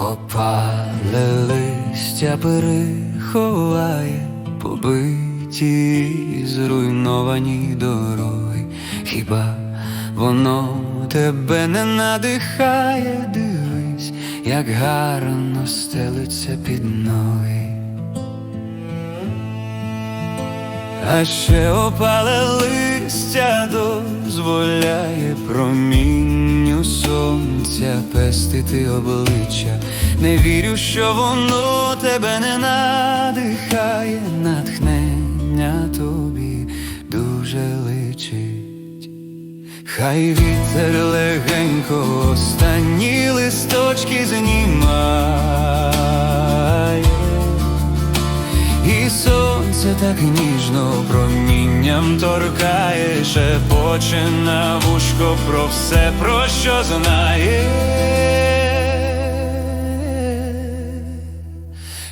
Опале листя переховає побиті зруйновані дороги. Хіба воно тебе не надихає? Дивись, як гарно стелиться під ноги. А ще опале листя дозволяє промінню сонця пестити обличчя. Не вірю, що воно тебе не надихає, натхнення тобі дуже личить. Хай вітер легенько останні листочки знімає. Сонце так ніжно промінням торкає, шепоче на вушко про все, про що знає.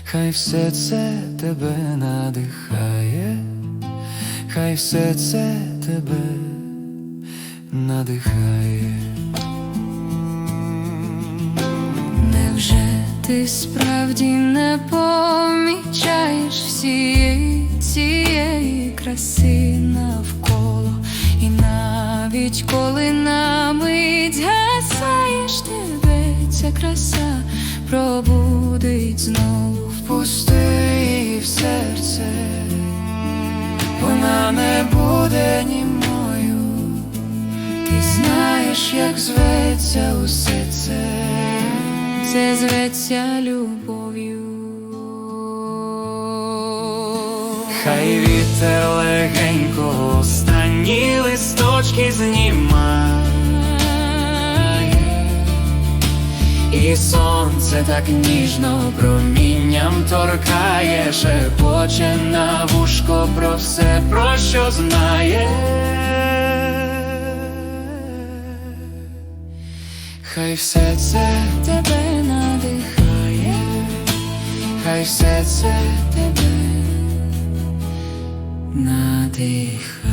Хай все це тебе надихає, хай все це тебе надихає. Невже ти справді не помічаєш цієї краси навколо, і навіть коли на мить гасаєш тебе, ця краса пробудить знову Впусти в серце, вона не буде німою. Ти знаєш, як зветься усе це. це зветься любов'ю. Хай вітер легенько останні листочки знімає, і сонце так ніжно промінням торкає, шепоче на вушко про все, про що знає. Хай все це Тебе надихає, хай все це тебе надихає.